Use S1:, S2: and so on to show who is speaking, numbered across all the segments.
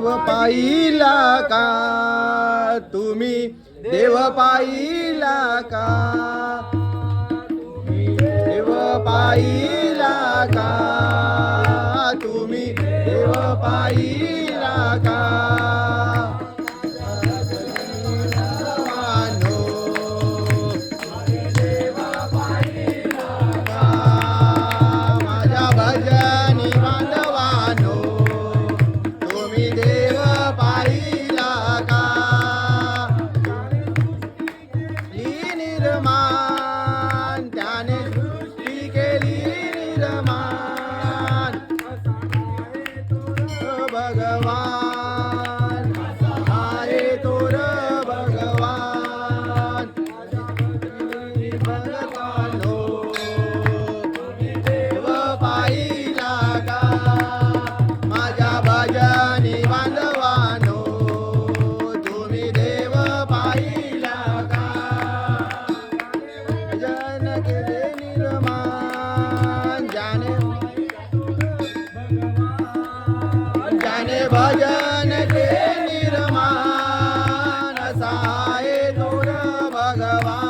S1: देव पाईला का? तुम्ही देव पाईला का? देव पाईला का? तुम्ही देव पाई भजन के निर्माण साए दूर भगवान।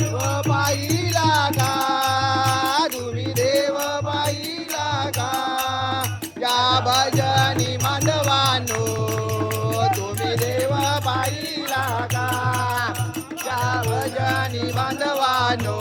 S1: देव पाहिला का? तुम्ही देव पाहिला का? या भजनी मांडवानो तुम्ही देव पाहिला का बांधवानो